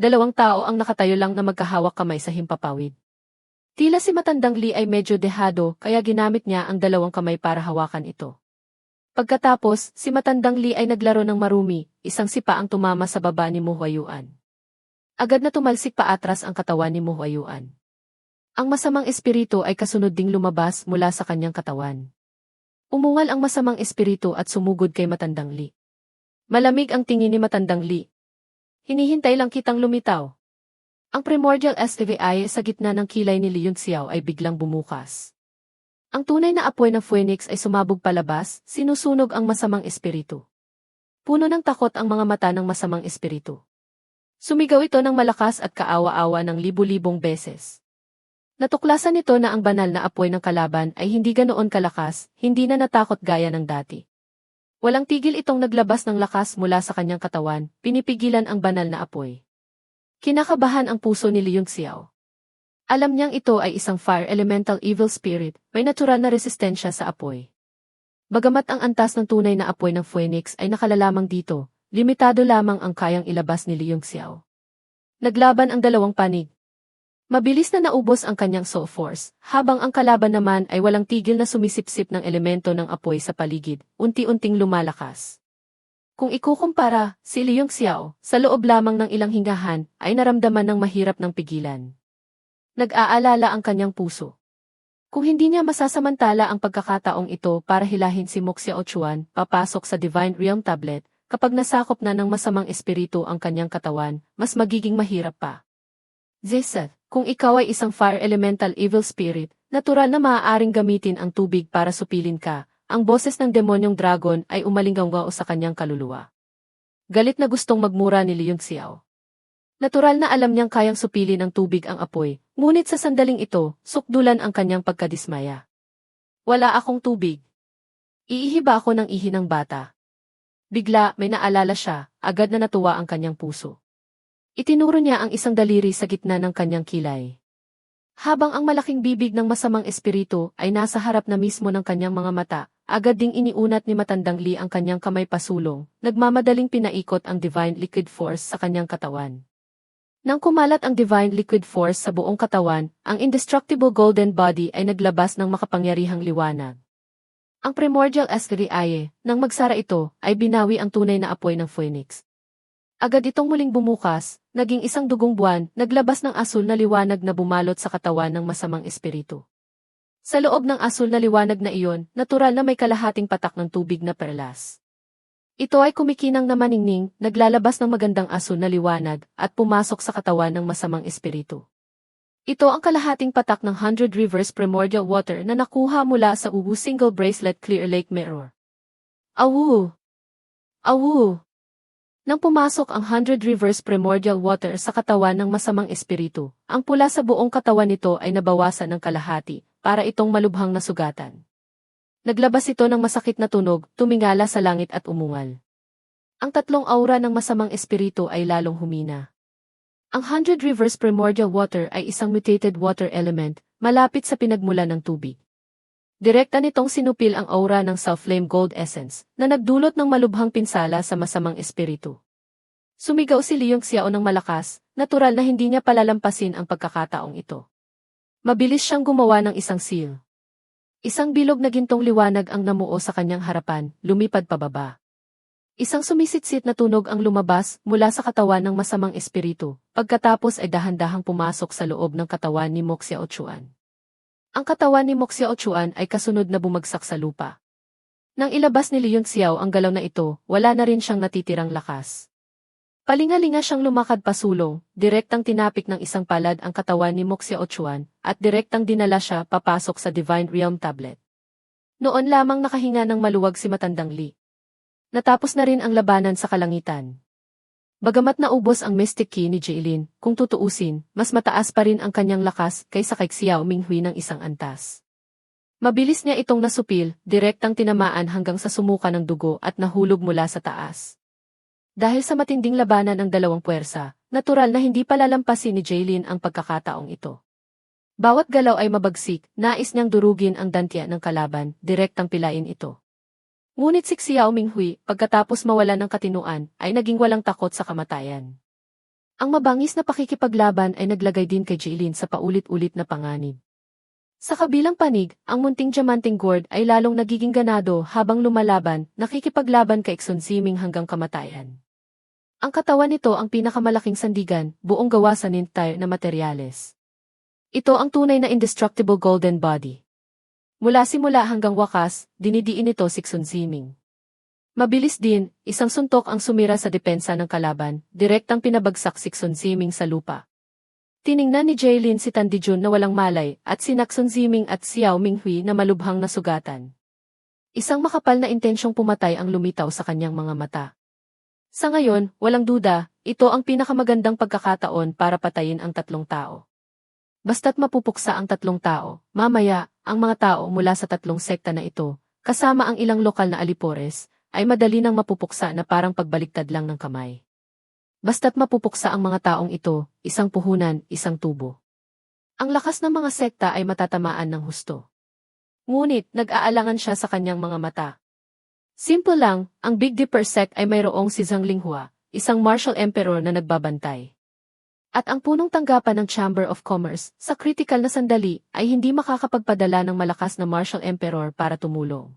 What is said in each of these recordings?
dalawang tao ang nakatayo lang na magkahawak kamay sa himpapawid. Tila si matandang Lee ay medyo dehado kaya ginamit niya ang dalawang kamay para hawakan ito. Pagkatapos, si matandang Lee ay naglaro ng marumi, isang sipa ang tumama sa baba ni Muhuayuan. Agad na tumalsik pa atras ang katawan ni Muhuayuan. Ang masamang espiritu ay kasunod ding lumabas mula sa kanyang katawan. Umungal ang masamang espiritu at sumugod kay matandang Lee. Malamig ang tingin ni matandang Lee. Hinihintay lang kitang lumitaw. Ang primordial STVI sa gitna ng kilay ni Leon Xiao ay biglang bumukas. Ang tunay na apoy ng Phoenix ay sumabog palabas, sinusunog ang masamang espiritu. Puno ng takot ang mga mata ng masamang espiritu. Sumigaw ito ng malakas at kaawa-awa ng libu-libong beses. Natuklasan nito na ang banal na apoy ng kalaban ay hindi ganoon kalakas, hindi na natakot gaya ng dati. Walang tigil itong naglabas ng lakas mula sa kanyang katawan, pinipigilan ang banal na apoy. Kinakabahan ang puso ni Liung Xiao. Alam niyang ito ay isang fire elemental evil spirit, may natural na resistensya sa apoy. Bagamat ang antas ng tunay na apoy ng Phoenix ay nakalalamang dito, limitado lamang ang kayang ilabas ni Liung Xiao. Naglaban ang dalawang panig, Mabilis na naubos ang kanyang soul force, habang ang kalaban naman ay walang tigil na sumisipsip ng elemento ng apoy sa paligid, unti-unting lumalakas. Kung ikukumpara, si Liang Xiao, sa loob lamang ng ilang hingahan, ay naramdaman ng mahirap ng pigilan. Nag-aalala ang kanyang puso. Kung hindi niya masasamantala ang pagkakataong ito para hilahin si Moxia Ochuan, papasok sa Divine Realm Tablet, kapag nasakop na ng masamang espiritu ang kanyang katawan, mas magiging mahirap pa. Zeseth, kung ikaw ay isang fire elemental evil spirit, natural na maaaring gamitin ang tubig para supilin ka, ang boses ng demonyong dragon ay umalinggaw sa kanyang kaluluwa. Galit na gustong magmura ni Leon Xiao. Natural na alam niyang kayang supilin ang tubig ang apoy, ngunit sa sandaling ito, sukdulan ang kanyang pagkadismaya. Wala akong tubig. Iihiba ako ng ihi ng bata. Bigla, may naalala siya, agad na natuwa ang kanyang puso. Itinuro niya ang isang daliri sa gitna ng kanyang kilay. Habang ang malaking bibig ng masamang espiritu ay nasa harap na mismo ng kanyang mga mata, agad ding iniunat ni Matandang Lee ang kanyang kamay pasulong, nagmamadaling pinaikot ang Divine Liquid Force sa kanyang katawan. Nang kumalat ang Divine Liquid Force sa buong katawan, ang Indestructible Golden Body ay naglabas ng makapangyarihang liwanag. Ang Primordial Escariae, nang magsara ito, ay binawi ang tunay na apoy ng Phoenix. Agad itong muling bumukas, naging isang dugong buwan, naglabas ng asul na liwanag na bumalot sa katawan ng masamang espiritu. Sa loob ng asul na liwanag na iyon, natural na may kalahating patak ng tubig na perlas. Ito ay kumikinang na maningning, naglalabas ng magandang asul na liwanag, at pumasok sa katawan ng masamang espiritu. Ito ang kalahating patak ng 100 Rivers Primordial Water na nakuha mula sa Uwu Single Bracelet Clear Lake Mirror. Awu! Awu! Nang pumasok ang Hundred Rivers Primordial Water sa katawan ng masamang espiritu, ang pula sa buong katawan nito ay nabawasan ng kalahati, para itong malubhang nasugatan. Naglabas ito ng masakit na tunog, tumingala sa langit at umungal. Ang tatlong aura ng masamang espiritu ay lalong humina. Ang Hundred Rivers Primordial Water ay isang mutated water element, malapit sa pinagmula ng tubig. Direkta nitong sinupil ang aura ng self-flame gold essence, na nagdulot ng malubhang pinsala sa masamang espiritu. Sumigaw si Leong Xiao ng malakas, natural na hindi niya palalampasin ang pagkakataong ito. Mabilis siyang gumawa ng isang seal. Isang bilog na gintong liwanag ang namuo sa kanyang harapan, lumipad pababa. Isang sumisitsit na tunog ang lumabas mula sa katawan ng masamang espiritu, pagkatapos ay dahan-dahang pumasok sa loob ng katawan ni Moxia Ochuan. Ang katawan ni Moxia Ochuan ay kasunod na bumagsak sa lupa. Nang ilabas ni Leon Xiao ang galaw na ito, wala na rin siyang natitirang lakas. Palingalinga siyang lumakad pasulong, direktang tinapik ng isang palad ang katawan ni Moxia Ochuan, at direktang dinala siya papasok sa Divine Realm Tablet. Noon lamang nakahinga ng maluwag si Matandang Li. Natapos na rin ang labanan sa kalangitan. Bagamat naubos ang Mystic Key ni Jaylin, kung tutuusin, mas mataas pa rin ang kanyang lakas kaysa kay Xiao Minghui ng isang antas. Mabilis niya itong nasupil, direktang tinamaan hanggang sa sumuka ng dugo at nahulog mula sa taas. Dahil sa matinding labanan ng dalawang puwersa, natural na hindi palalampasin ni Jaylin ang pagkakataong ito. Bawat galaw ay mabagsik, nais niyang durugin ang dantya ng kalaban, direktang pilain ito. Ngunit si Xiao Minghui, pagkatapos mawala ng katinuan, ay naging walang takot sa kamatayan. Ang mabangis na pakikipaglaban ay naglagay din kay Jaylin sa paulit-ulit na panganib. Sa kabilang panig, ang munting diamanting gourd ay lalong nagiging ganado habang lumalaban, nakikipaglaban kay Exon Siming hanggang kamatayan. Ang katawan nito ang pinakamalaking sandigan, buong gawa sa nintire na materyales. Ito ang tunay na indestructible golden body. Mula simula hanggang wakas, dinidiin ito si Exon Siming. Mabilis din, isang suntok ang sumira sa depensa ng kalaban, direktang pinabagsak si Xun Ziming sa lupa. Tiningnan ni Jaylin si Tandijun na walang malay at si Naksun Ziming at Xiao Minghui na malubhang nasugatan. Isang makapal na intensyong pumatay ang lumitaw sa kanyang mga mata. Sa ngayon, walang duda, ito ang pinakamagandang pagkakataon para patayin ang tatlong tao. Basta't mapupuksa ang tatlong tao, mamaya, ang mga tao mula sa tatlong sekta na ito, kasama ang ilang lokal na alipores, ay madali nang mapupuksa na parang pagbaliktad lang ng kamay. Basta't mapupuksa ang mga taong ito, isang puhunan, isang tubo. Ang lakas ng mga sekta ay matatamaan ng husto. Ngunit, nag-aalangan siya sa kanyang mga mata. Simple lang, ang Big Dipper sect ay mayroong si Zhang Linghua, isang martial emperor na nagbabantay. At ang punong tanggapan ng Chamber of Commerce, sa critical na sandali, ay hindi makakapagpadala ng malakas na martial emperor para tumulong.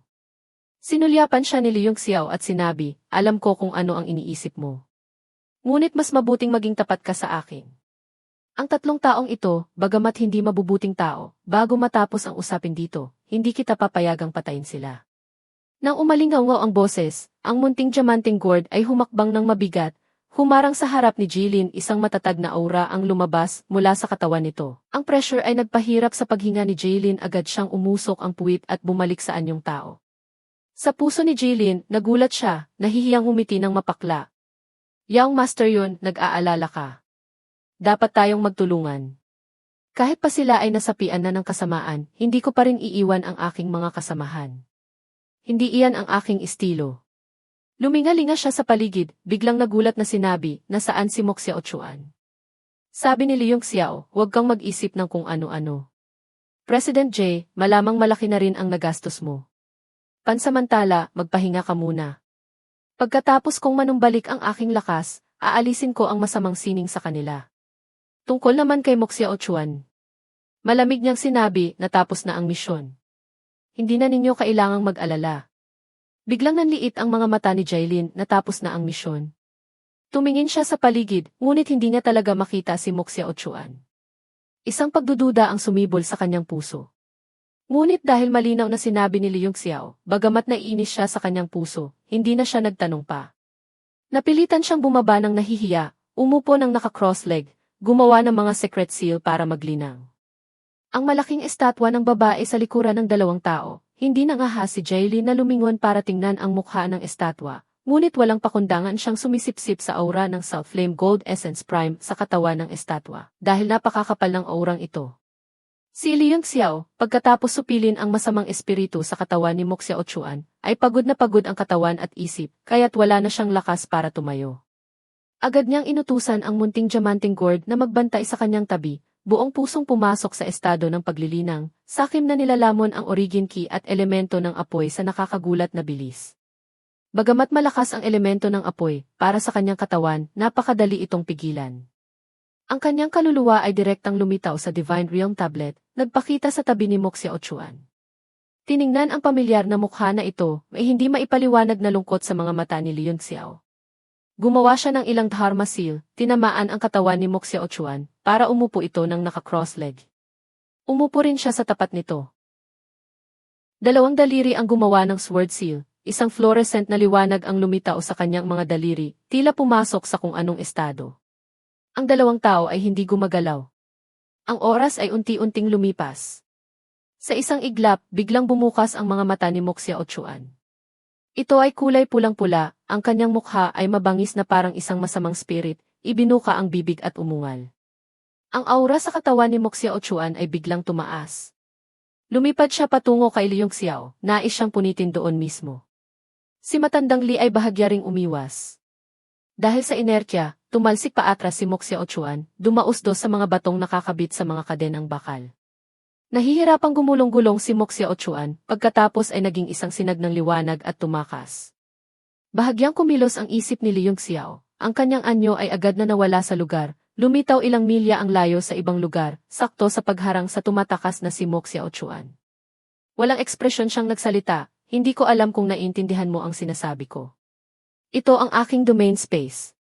Sinulyapan siya ni Liung Xiao at sinabi, alam ko kung ano ang iniisip mo. Ngunit mas mabuting maging tapat ka sa akin. Ang tatlong taong ito, bagamat hindi mabubuting tao, bago matapos ang usapin dito, hindi kita papayagang patayin sila. Nang umalingaw ang boses, ang munting diamanting gourd ay humakbang ng mabigat, humarang sa harap ni Jilin isang matatag na aura ang lumabas mula sa katawan nito. Ang pressure ay nagpahirap sa paghinga ni Jilin agad siyang umusok ang puwit at bumalik sa anyong tao. Sa puso ni Jaylin, nagulat siya, nahihiyang umiti ng mapakla. Young master yun, nag-aalala ka. Dapat tayong magtulungan. Kahit pa sila ay nasapian na ng kasamaan, hindi ko pa rin iiwan ang aking mga kasamahan. Hindi iyan ang aking estilo. Lumingalinga siya sa paligid, biglang nagulat na sinabi na saan si Moxia Ochuan. Sabi ni Liung Xiao, huwag kang mag-isip ng kung ano-ano. President J, malamang malaki na rin ang nagastos mo. Pansamantala, magpahinga ka muna. Pagkatapos kong manumbalik ang aking lakas, aalisin ko ang masamang sining sa kanila. Tungkol naman kay Moxia Ochuan. Malamig niyang sinabi na tapos na ang misyon. Hindi na ninyo kailangang mag-alala. Biglang nanliit ang mga mata ni Jailin na tapos na ang misyon. Tumingin siya sa paligid, ngunit hindi niya talaga makita si Moxia Ochuan. Isang pagdududa ang sumibol sa kanyang puso. Ngunit dahil malinaw na sinabi ni Liung Xiao, bagamat naiinis siya sa kanyang puso, hindi na siya nagtanong pa. Napilitan siyang bumaba ng nahihiya, umupo ng naka-cross leg, gumawa ng mga secret seal para maglinang. Ang malaking estatwa ng babae sa likuran ng dalawang tao, hindi nangahas si Jaylin na lumingon para tingnan ang mukha ng estatwa, ngunit walang pakundangan siyang sumisipsip sa aura ng South Flame Gold Essence Prime sa katawan ng estatwa, dahil napakakapal ng aurang ito. Si Liang Xiao, pagkatapos supilin ang masamang espiritu sa katawan ni Moxia Ochuan, ay pagod na pagod ang katawan at isip, kaya't wala na siyang lakas para tumayo. Agad niyang inutusan ang munting diamanting gourd na magbantay sa kanyang tabi, buong pusong pumasok sa estado ng paglilinang, sakim na nilalamon ang origin key at elemento ng apoy sa nakakagulat na bilis. Bagamat malakas ang elemento ng apoy, para sa kanyang katawan, napakadali itong pigilan. Ang kanyang kaluluwa ay direktang lumitaw sa Divine Realm tablet, nagpakita sa tabi ni Moxia Ochuan. Tiningnan ang pamilyar na mukha na ito, may hindi maipaliwanag na lungkot sa mga mata ni Leon Xiao. Gumawa siya ng ilang dharma seal, tinamaan ang katawan ni Moxia Ochuan, para umupo ito ng naka-cross leg. Umupo rin siya sa tapat nito. Dalawang daliri ang gumawa ng sword seal, isang fluorescent na liwanag ang lumitaw sa kanyang mga daliri, tila pumasok sa kung anong estado. Ang dalawang tao ay hindi gumagalaw. Ang oras ay unti-unting lumipas. Sa isang iglap, biglang bumukas ang mga mata ni Moxia Ochuan. Ito ay kulay pulang-pula, ang kanyang mukha ay mabangis na parang isang masamang spirit, ibinuka ang bibig at umungal. Ang aura sa katawan ni Moxia Ochuan ay biglang tumaas. Lumipad siya patungo kay Liung Xiao, nais siyang punitin doon mismo. Si matandang Li ay bahagya ring umiwas. Dahil sa inertya, tumalsik pa atras si Moxia Ochuan, dumausdos sa mga batong nakakabit sa mga kadenang bakal. Nahihirapang gumulong-gulong si Moxia Ochuan, pagkatapos ay naging isang sinag ng liwanag at tumakas. Bahagyang kumilos ang isip ni Liung Xiao, ang kanyang anyo ay agad na nawala sa lugar, lumitaw ilang milya ang layo sa ibang lugar, sakto sa pagharang sa tumatakas na si Moxia Ochuan. Walang ekspresyon siyang nagsalita, hindi ko alam kung naiintindihan mo ang sinasabi ko. Ito ang aking domain space.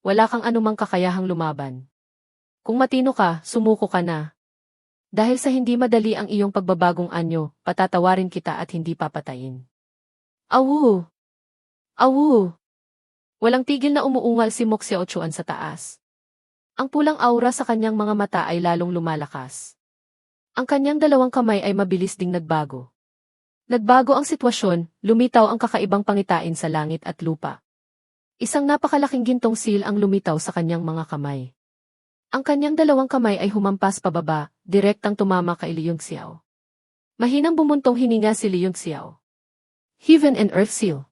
Wala kang anumang kakayahang lumaban. Kung matino ka, sumuko ka na. Dahil sa hindi madali ang iyong pagbabagong anyo, patatawarin kita at hindi papatayin. Awu! Awu! Walang tigil na umuungal si Moxia Ochuan sa taas. Ang pulang aura sa kanyang mga mata ay lalong lumalakas. Ang kanyang dalawang kamay ay mabilis ding nagbago. Nagbago ang sitwasyon, lumitaw ang kakaibang pangitain sa langit at lupa. Isang napakalaking gintong seal ang lumitaw sa kanyang mga kamay. Ang kanyang dalawang kamay ay humampas pababa, direktang tumama kay Liyong Xiao. Mahinang bumuntong hininga si Liyong Xiao. Heaven and Earth Seal.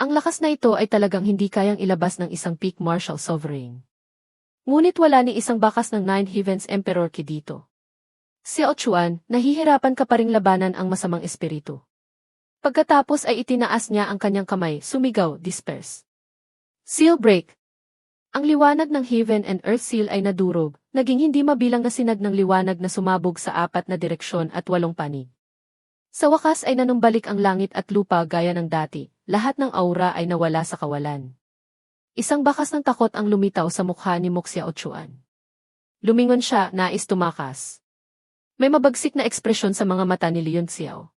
Ang lakas na ito ay talagang hindi kayang ilabas ng isang peak martial sovereign. Ngunit wala ni isang bakas ng Nine Heavens Emperor Ki dito. Si Ochuan, nahihirapan ka pa ring labanan ang masamang espiritu. Pagkatapos ay itinaas niya ang kanyang kamay, sumigaw, disperse. Seal break. Ang liwanag ng Heaven and Earth Seal ay nadurog, naging hindi mabilang na sinag ng liwanag na sumabog sa apat na direksyon at walong panig. Sa wakas ay nanumbalik ang langit at lupa gaya ng dati, lahat ng aura ay nawala sa kawalan. Isang bakas ng takot ang lumitaw sa mukha ni Moxia Ochuan. Lumingon siya, nais tumakas. May mabagsik na ekspresyon sa mga mata ni Leon Xiao.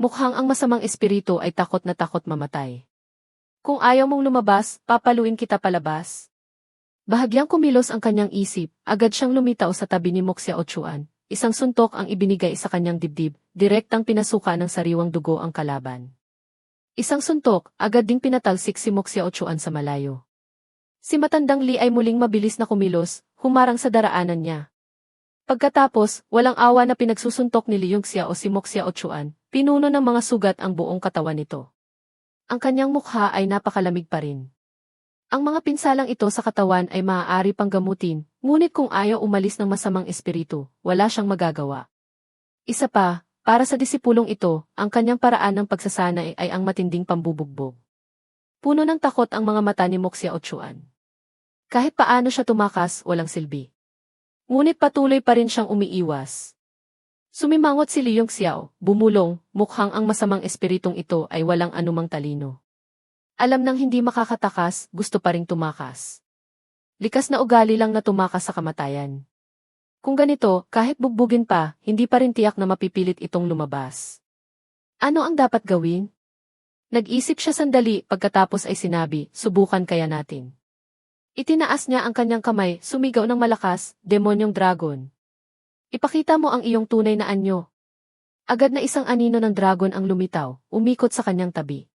Mukhang ang masamang espiritu ay takot na takot mamatay. Kung ayaw mong lumabas, papaluin kita palabas. Bahagyang kumilos ang kanyang isip, agad siyang lumitaw sa tabi ni Moxia Ochuan. Isang suntok ang ibinigay sa kanyang dibdib, direktang pinasuka ng sariwang dugo ang kalaban. Isang suntok, agad ding pinatalsik si Moxia Ochuan sa malayo. Si matandang Li ay muling mabilis na kumilos, humarang sa daraanan niya. Pagkatapos, walang awa na pinagsusuntok ni Liung Xia o si Moxia Ochuan, pinuno ng mga sugat ang buong katawan nito. Ang kanyang mukha ay napakalamig pa rin. Ang mga pinsalang ito sa katawan ay maaari pang gamutin, ngunit kung ayaw umalis ng masamang espiritu, wala siyang magagawa. Isa pa, para sa disipulong ito, ang kanyang paraan ng pagsasanay ay ang matinding pambubugbog. Puno ng takot ang mga mata ni Moxia Ochuan. Kahit paano siya tumakas, walang silbi. Ngunit patuloy pa rin siyang umiiwas. Sumimangot si Liyong Xiao, bumulong, mukhang ang masamang espiritong ito ay walang anumang talino. Alam nang hindi makakatakas, gusto pa ring tumakas. Likas na ugali lang na tumakas sa kamatayan. Kung ganito, kahit bugbugin pa, hindi pa rin tiyak na mapipilit itong lumabas. Ano ang dapat gawin? Nag-isip siya sandali pagkatapos ay sinabi, subukan kaya natin. Itinaas niya ang kanyang kamay, sumigaw ng malakas, demonyong dragon. Ipakita mo ang iyong tunay na anyo. Agad na isang anino ng dragon ang lumitaw, umikot sa kanyang tabi.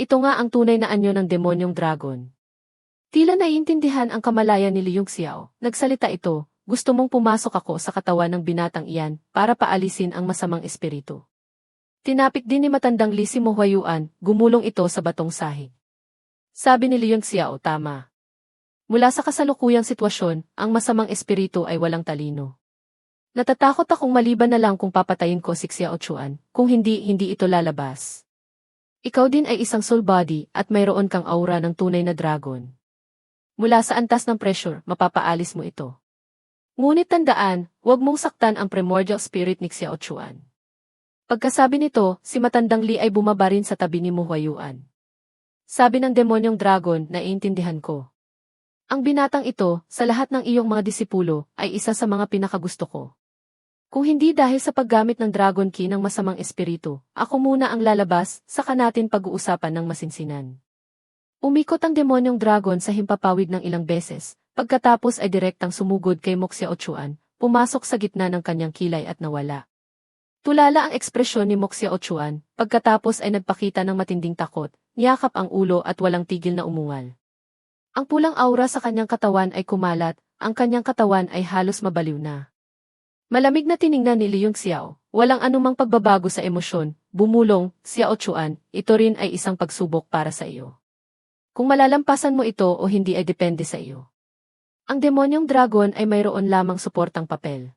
Ito nga ang tunay na anyo ng demonyong dragon. Tila naiintindihan ang kamalayan ni Liyong Xiao, nagsalita ito, gusto mong pumasok ako sa katawan ng binatang iyan para paalisin ang masamang espiritu. Tinapik din ni matandang Li si Mohayuan, gumulong ito sa batong sahig. Sabi ni Liyong Xiao tama. Mula sa kasalukuyang sitwasyon, ang masamang espiritu ay walang talino. Natatakot akong maliban na lang kung papatayin ko si Xia Ochuan, kung hindi, hindi ito lalabas. Ikaw din ay isang soul body at mayroon kang aura ng tunay na dragon. Mula sa antas ng pressure, mapapaalis mo ito. Ngunit tandaan, huwag mong saktan ang primordial spirit ni Xia Ochuan. Pagkasabi nito, si matandang Li ay bumaba rin sa tabi ni Muhuayuan. Sabi ng demonyong dragon, naiintindihan ko. Ang binatang ito, sa lahat ng iyong mga disipulo, ay isa sa mga pinakagusto ko. Kung hindi dahil sa paggamit ng Dragon Key ng masamang espiritu, ako muna ang lalabas, saka natin pag-uusapan ng masinsinan. Umikot ang demonyong dragon sa himpapawid ng ilang beses, pagkatapos ay direktang sumugod kay Moxia Ochuan, pumasok sa gitna ng kanyang kilay at nawala. Tulala ang ekspresyon ni Moxia Ochuan, pagkatapos ay nagpakita ng matinding takot, niyakap ang ulo at walang tigil na umungal. Ang pulang aura sa kanyang katawan ay kumalat, ang kanyang katawan ay halos mabaliw na. Malamig na tiningnan ni Liyong Xiao, walang anumang pagbabago sa emosyon, bumulong, Xiao Chuan, ito rin ay isang pagsubok para sa iyo. Kung malalampasan mo ito o hindi ay depende sa iyo. Ang demonyong dragon ay mayroon lamang suportang papel.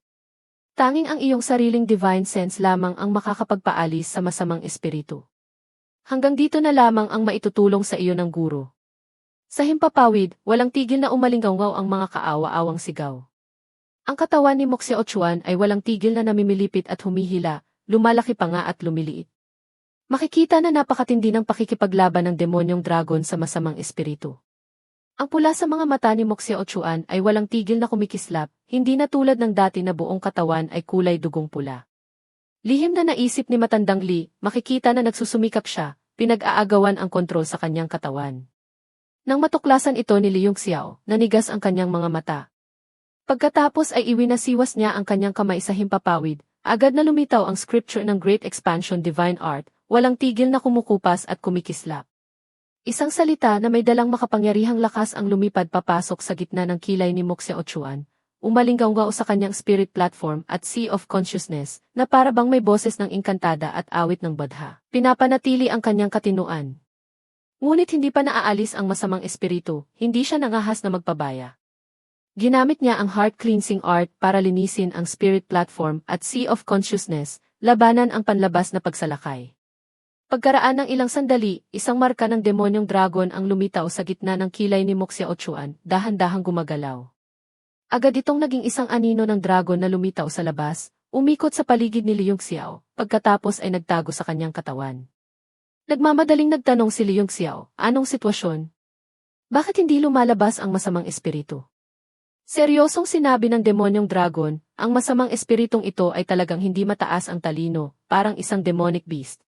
Tanging ang iyong sariling divine sense lamang ang makakapagpaalis sa masamang espiritu. Hanggang dito na lamang ang maitutulong sa iyo ng guro. Sa himpapawid, walang tigil na umalinggaw ang mga kaawa-awang sigaw. Ang katawan ni Moxie Ochuan ay walang tigil na namimilipit at humihila, lumalaki pa nga at lumiliit. Makikita na napakatindi ng pakikipaglaban ng demonyong dragon sa masamang espiritu. Ang pula sa mga mata ni Moxie Ochuan ay walang tigil na kumikislap, hindi na tulad ng dati na buong katawan ay kulay dugong pula. Lihim na naisip ni Matandang Li, makikita na nagsusumikap siya, pinag-aagawan ang kontrol sa kanyang katawan. Nang matuklasan ito ni Liung Xiao, nanigas ang kanyang mga mata. Pagkatapos ay iwinasiwas niya ang kanyang kamay sa himpapawid, agad na lumitaw ang scripture ng Great Expansion Divine Art, walang tigil na kumukupas at kumikislap. Isang salita na may dalang makapangyarihang lakas ang lumipad papasok sa gitna ng kilay ni Moxie Ochuan, umalinggaw sa kanyang spirit platform at sea of consciousness, na para bang may boses ng inkantada at awit ng badha. Pinapanatili ang kanyang katinuan. Ngunit hindi pa naaalis ang masamang espiritu, hindi siya nangahas na magpabaya. Ginamit niya ang heart cleansing art para linisin ang spirit platform at sea of consciousness, labanan ang panlabas na pagsalakay. Pagkaraan ng ilang sandali, isang marka ng demonyong dragon ang lumitaw sa gitna ng kilay ni Moxia Ochuan, dahan-dahang gumagalaw. Agad itong naging isang anino ng dragon na lumitaw sa labas, umikot sa paligid ni Liung Xiao, pagkatapos ay nagtago sa kanyang katawan. Nagmamadaling nagtanong si Liung Xiao, anong sitwasyon? Bakit hindi lumalabas ang masamang espiritu? Seryosong sinabi ng demonyong dragon, ang masamang espiritong ito ay talagang hindi mataas ang talino, parang isang demonic beast.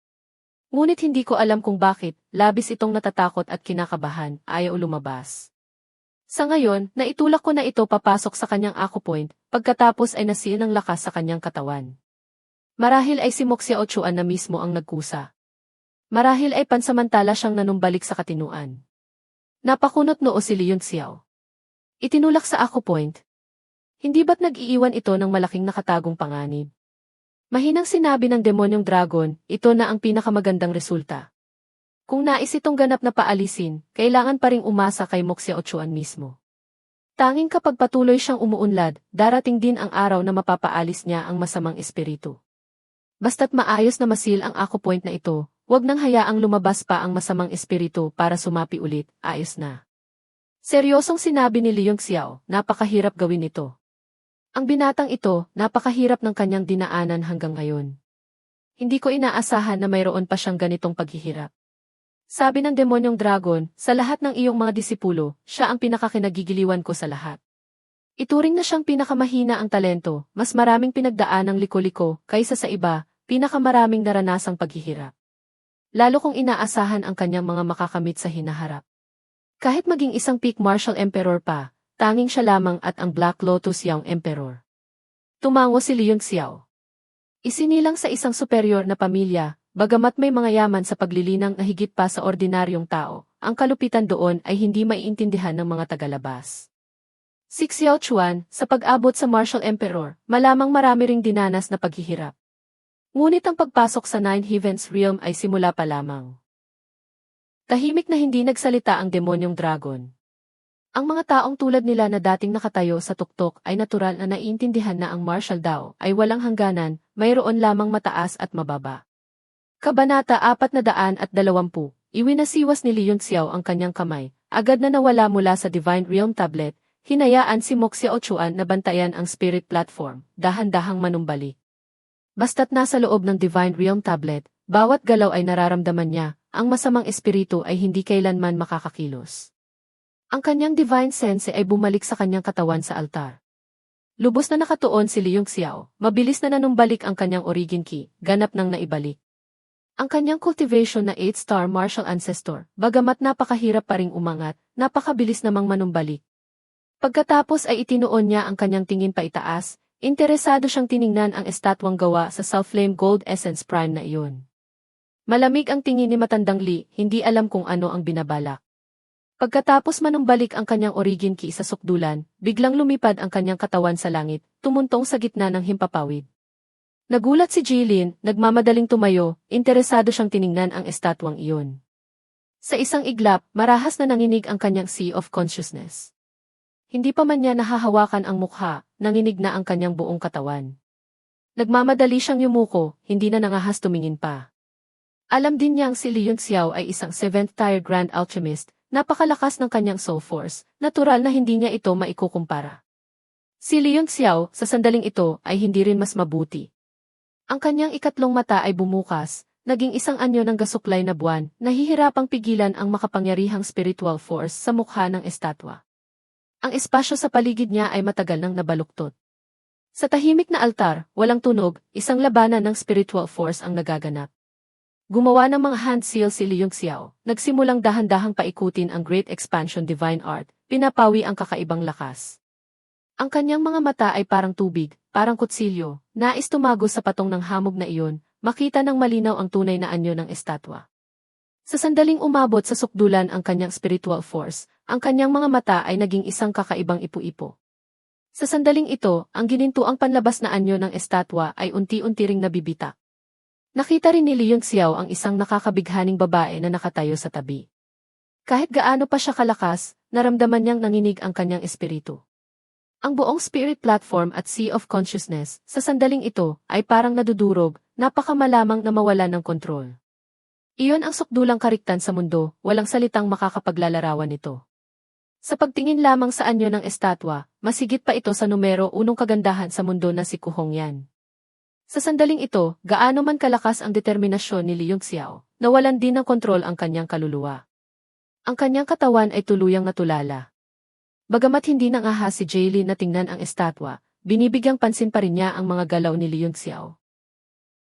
Ngunit hindi ko alam kung bakit, labis itong natatakot at kinakabahan, ayaw lumabas. Sa ngayon, naitulak ko na ito papasok sa kanyang point, pagkatapos ay nasil ng lakas sa kanyang katawan. Marahil ay si Moxia Ochuan na mismo ang nagkusa. Marahil ay pansamantala siyang nanumbalik sa katinuan. Napakunot noo si Leon Xiao. Itinulak sa ako point. Hindi ba't nag-iiwan ito ng malaking nakatagong panganib? Mahinang sinabi ng demonyong dragon, ito na ang pinakamagandang resulta. Kung nais itong ganap na paalisin, kailangan pa ring umasa kay Moxia Ochuan mismo. Tanging kapag patuloy siyang umuunlad, darating din ang araw na mapapaalis niya ang masamang espiritu. Basta't maayos na masil ang ako point na ito, huwag nang hayaang lumabas pa ang masamang espiritu para sumapi ulit, ayos na. Seryosong sinabi ni Leong Xiao, napakahirap gawin ito. Ang binatang ito, napakahirap ng kanyang dinaanan hanggang ngayon. Hindi ko inaasahan na mayroon pa siyang ganitong paghihirap. Sabi ng demonyong dragon, sa lahat ng iyong mga disipulo, siya ang pinakakinagigiliwan ko sa lahat. Ituring na siyang pinakamahina ang talento, mas maraming pinagdaan ng liko-liko, kaysa sa iba, pinakamaraming naranasang paghihirap. Lalo kong inaasahan ang kanyang mga makakamit sa hinaharap. Kahit maging isang peak martial emperor pa, tanging siya lamang at ang Black Lotus Young Emperor. Tumango si Leon Xiao. Isinilang sa isang superior na pamilya, bagamat may mga yaman sa paglilinang na higit pa sa ordinaryong tao, ang kalupitan doon ay hindi maiintindihan ng mga tagalabas. Si Xiao Chuan, sa pag-abot sa Martial Emperor, malamang marami ring dinanas na paghihirap. Ngunit ang pagpasok sa Nine Heavens Realm ay simula pa lamang. Tahimik na hindi nagsalita ang demonyong dragon. Ang mga taong tulad nila na dating nakatayo sa tuktok ay natural na naiintindihan na ang martial daw ay walang hangganan, mayroon lamang mataas at mababa. Kabanata 420, iwinasiwas ni Leon Xiao ang kanyang kamay, agad na nawala mula sa Divine Realm tablet, hinayaan si Moxia Ochuan na bantayan ang spirit platform, dahan-dahang manumbalik. Basta't nasa loob ng Divine Realm tablet, bawat galaw ay nararamdaman niya, ang masamang espiritu ay hindi kailanman makakakilos. Ang kanyang divine sense ay bumalik sa kanyang katawan sa altar. Lubos na nakatuon si Liung Xiao, mabilis na nanumbalik ang kanyang origin key, ganap nang naibalik. Ang kanyang cultivation na 8-star martial ancestor, bagamat napakahirap pa ring umangat, napakabilis namang manumbalik. Pagkatapos ay itinuon niya ang kanyang tingin pa itaas, interesado siyang tiningnan ang estatwang gawa sa Self-Flame Gold Essence Prime na iyon. Malamig ang tingin ni Matandang Li, hindi alam kung ano ang binabalak. Pagkatapos manumbalik ang kanyang origin key sa sukdulan, biglang lumipad ang kanyang katawan sa langit, tumuntong sa gitna ng himpapawid. Nagulat si Jilin, nagmamadaling tumayo, interesado siyang tiningnan ang estatwang iyon. Sa isang iglap, marahas na nanginig ang kanyang sea of consciousness. Hindi pa man niya nahahawakan ang mukha, nanginig na ang kanyang buong katawan. Nagmamadali siyang yumuko, hindi na nangahas tumingin pa. Alam din niyang si Leon Xiao ay isang 7th tier Grand Alchemist, napakalakas ng kanyang soul force, natural na hindi niya ito maikukumpara. Si Leon Xiao, sa sandaling ito, ay hindi rin mas mabuti. Ang kanyang ikatlong mata ay bumukas, naging isang anyo ng gasuklay na buwan, nahihirapang pigilan ang makapangyarihang spiritual force sa mukha ng estatwa. Ang espasyo sa paligid niya ay matagal nang nabaluktot. Sa tahimik na altar, walang tunog, isang labanan ng spiritual force ang nagaganap. Gumawa ng mga hand seal si Liung Xiao, nagsimulang dahan-dahang paikutin ang Great Expansion Divine Art, pinapawi ang kakaibang lakas. Ang kanyang mga mata ay parang tubig, parang kutsilyo, nais tumago sa patong ng hamog na iyon, makita ng malinaw ang tunay na anyo ng estatwa. Sa sandaling umabot sa sukdulan ang kanyang spiritual force, ang kanyang mga mata ay naging isang kakaibang ipu-ipo. Sa sandaling ito, ang ginintuang panlabas na anyo ng estatwa ay unti-unti ring nabibitak. Nakita rin ni Leon Xiao ang isang nakakabighaning babae na nakatayo sa tabi. Kahit gaano pa siya kalakas, naramdaman niyang nanginig ang kanyang espiritu. Ang buong spirit platform at sea of consciousness, sa sandaling ito, ay parang nadudurog, napakamalamang na mawala ng kontrol. Iyon ang sukdulang kariktan sa mundo, walang salitang makakapaglalarawan nito. Sa pagtingin lamang sa anyo ng estatwa, masigit pa ito sa numero unong kagandahan sa mundo na si Kuhong Yan. Sa sandaling ito, gaano man kalakas ang determinasyon ni Liung Xiao, nawalan din ng kontrol ang kanyang kaluluwa. Ang kanyang katawan ay tuluyang natulala. Bagamat hindi nang ahas si Jaylin na tingnan ang estatwa, binibigyang pansin pa rin niya ang mga galaw ni Liung Xiao.